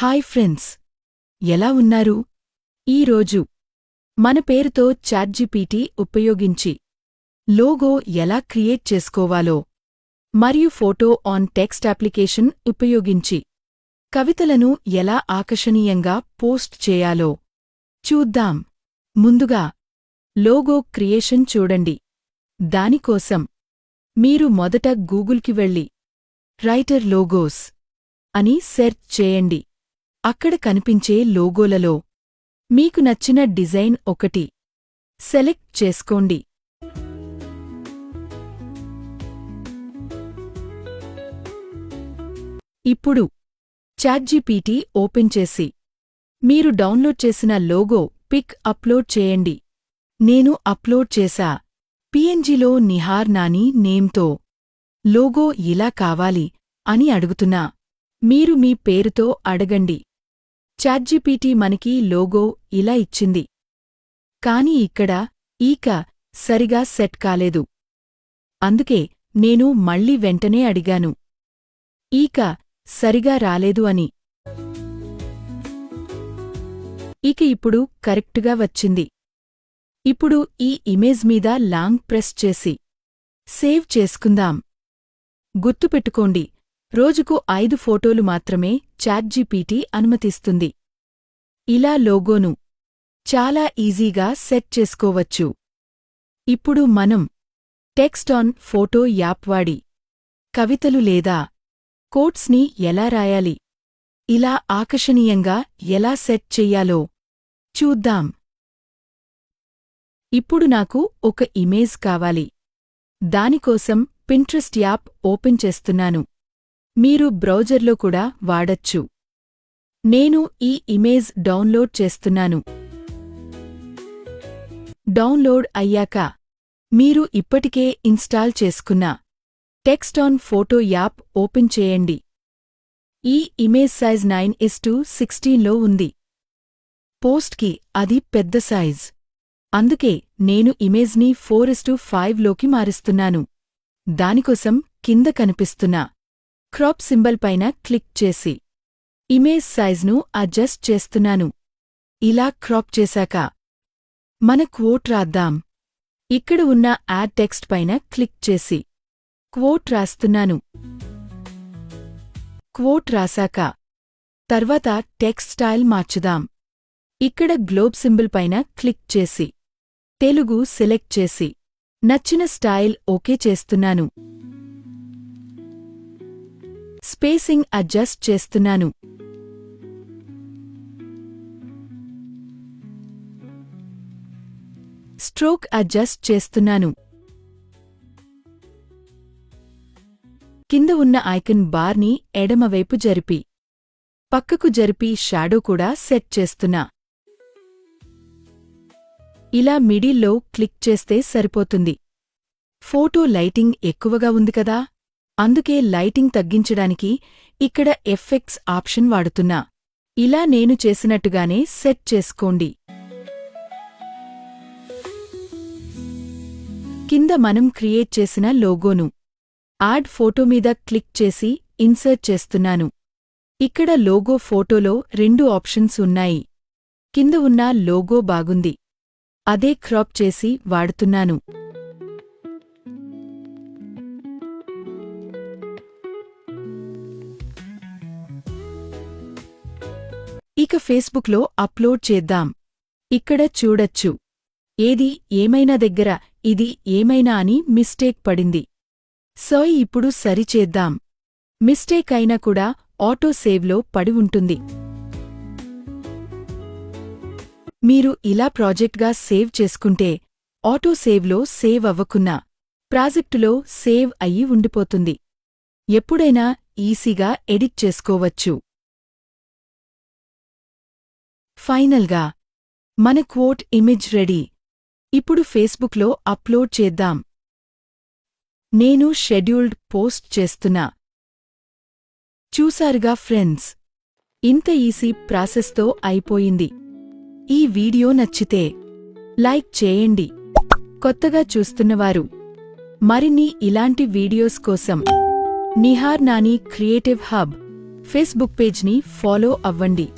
Hi friends. ఎలా ఉన్నారు? ఈరోజు మన పేరుతో చాట్జీపీటీ ఉపయోగించి లోగో ఎలా క్రియేట్ చేసుకోవాలో మరియు ఫోటో ఆన్ టెక్స్ట్ అప్లికేషన్ ఉపయోగించి కవితలను ఎలా ఆకర్షణీయంగా పోస్ట్ చేయాలో చూద్దాం. ముందుగా లోగో క్రియేషన్ చూడండి. దానికోసం మీరు మొదట గూగుల్కి వెళ్ళి రైటర్ లోగోస్ అని సెర్చ్ చేయండి. అక్కడ కనిపించే లోగోలలో మీకు నచ్చిన డిజైన్ ఒకటి. సెలెక్ట్ చేసుకోండి. ఇప్పుడు చాట్జీపీటీ ఓపెన్ చేసి మీరు డౌన్లోడ్ చేసిన లోగో పిక్ అప్లోడ్ చేయండి. నేను అప్లోడ్ చేశా పిఎన్జిలో నిహార్ నాని నేమ్తో లోగో ఇలా కావాలి అని అడుగుతున్నా. మీరు మీ పేరుతో అడగండి. చాట్జీపీటీ మనకి లోగో ఇలా ఇచ్చింది. కాని ఇక్కడ ఈక సరిగా సెట్ కాలేదు. అందుకే నేను మళ్ళీ వెంటనే అడిగాను. ఈక సరిగా రాలేదు అని. ఇక ఇప్పుడు కరెక్టుగా వచ్చింది. ఇప్పుడు ఈ ఇమేజ్ మీద లాంగ్ ప్రెస్ చేసి సేవ్ చేసుకుందాం. గుర్తుపెట్టుకోండి రోజుకు ఐదు ఫోటోలు మాత్రమే చాట్జీపీటీ అనుమతిస్తుంది. ఇలా లోగోను చాలా ఈజీగా సెట్ చేసుకోవచ్చు. ఇప్పుడు మనం టెక్స్ట్ ఆన్ ఫోటో యాప్ వాడి కవితలు లేదా కోట్స్ని ఎలా రాయాలి? ఇలా ఆకర్షణీయంగా ఎలా సెట్ చెయ్యాలో చూద్దాం. ఇప్పుడు నాకు ఒక ఇమేజ్ కావాలి. దానికోసం పింట్రెస్ట్ యాప్ ఓపెన్ చేస్తున్నాను. మీరు బ్రౌజర్లో కూడా వాడచ్చు. నేను ఈ ఇమేజ్ డౌన్లోడ్ చేస్తున్నాను. డౌన్లోడ్ అయ్యాక మీరు ఇప్పటికే ఇన్స్టాల్ చేసుకున్న text on photo app open చేయండి. ఈ image size nine is to సిక్స్టీన్లో ఉంది. పోస్ట్కి అది పెద్ద సైజ్. అందుకే నేను ఇమేజ్ని ఫోర్ ఇస్ టు ఫైవ్లోకి మారుస్తున్నాను. దానికోసం కింద కనిపిస్తున్నా క్రాప్ సింబల్ పైన క్లిక్ చేసి ఇమేజ్ సైజ్ను అడ్జస్ట్ చేస్తున్నాను. ఇలా క్రాప్ చేశాక మన క్వోట్ రాద్దాం. ఇక్కడ ఉన్న యాడ్ టెక్స్ట్ పైన క్లిక్ చేసి క్వోట్ రాస్తున్నాను. క్వోట్ రాశాక తర్వాత టెక్స్ట్ స్టైల్ మార్చుదాం. ఇక్కడ గ్లోబ్ సింబల్ పైన క్లిక్ చేసి తెలుగు సెలెక్ట్ చేసి నచ్చిన స్టైల్ ఓకే చేస్తున్నాను. స్పేసింగ్ అడ్జస్ట్ చేస్తున్నాను. స్ట్రోక్ అడ్జస్ట్ చేస్తున్నాను. కింద ఉన్న ఐకన్ బార్ని ఎడమవైపు జరిపి పక్కకు జరిపి షాడో కూడా సెట్ చేస్తున్నా. ఇలా మిడిల్లో క్లిక్ చేస్తే సరిపోతుంది. ఫోటో లైటింగ్ ఎక్కువగా ఉంది కదా? అందుకే లైటింగ్ తగ్గించడానికి ఇక్కడ ఎఫెక్ట్స్ ఆప్షన్ వాడుతున్నా. ఇలా నేను చేసినట్టుగానే సెట్ చేసుకోండి. కింద మనం క్రియేట్ చేసిన లోగోను. యాడ్ ఫోటో మీద క్లిక్ చేసి ఇన్సర్ట్ చేస్తున్నాను. ఇక్కడ లోగో ఫోటోలో రెండు ఆప్షన్స్ ఉన్నాయి. కింద ఉన్న లోగో బాగుంది. అదే క్రాప్ చేసి వాడుతున్నాను. ఇక ఫేస్బుక్లో అప్లోడ్ చేద్దాం. ఇక్కడ చూడచ్చు. ఏది ఏమైనా దగ్గర ఇది ఏమైనా అని మిస్టేక్ పడింది. సో ఇప్పుడు సరిచేద్దాం మిస్టేక్ అయినా కూడా ఆటో సేవ్లో పడి ఉంటుంది. మీరు ఇలా ప్రాజెక్ట్గా సేవ్ చేసుకుంటే ఆటో సేవ్లో సేవ్ అవ్వకున్నా ప్రాజెక్టులో సేవ్ అయ్యి ఉండిపోతుంది. ఎప్పుడైనా ఈసీగా ఎడిట్ చేసుకోవచ్చు. ఫైనల్గా మన క్వోట్ ఇమేజ్ రెడీ. ఇప్పుడు ఫేస్బుక్లో అప్లోడ్ చేద్దాం. నేను షెడ్యూల్డ్ పోస్ట్ చేస్తున్నా. చూసారుగా ఫ్రెండ్స్ ఇంత ఈసీ ప్రాసెస్తో అయిపోయింది. ఈ వీడియో నచ్చితే లైక్ చేయండి. కొత్తగా చూస్తున్నవారు మరిన్ని ఇలాంటి వీడియోస్ కోసం Nihar Nani creative hub Facebook పేజ్ని follow అవ్వండి.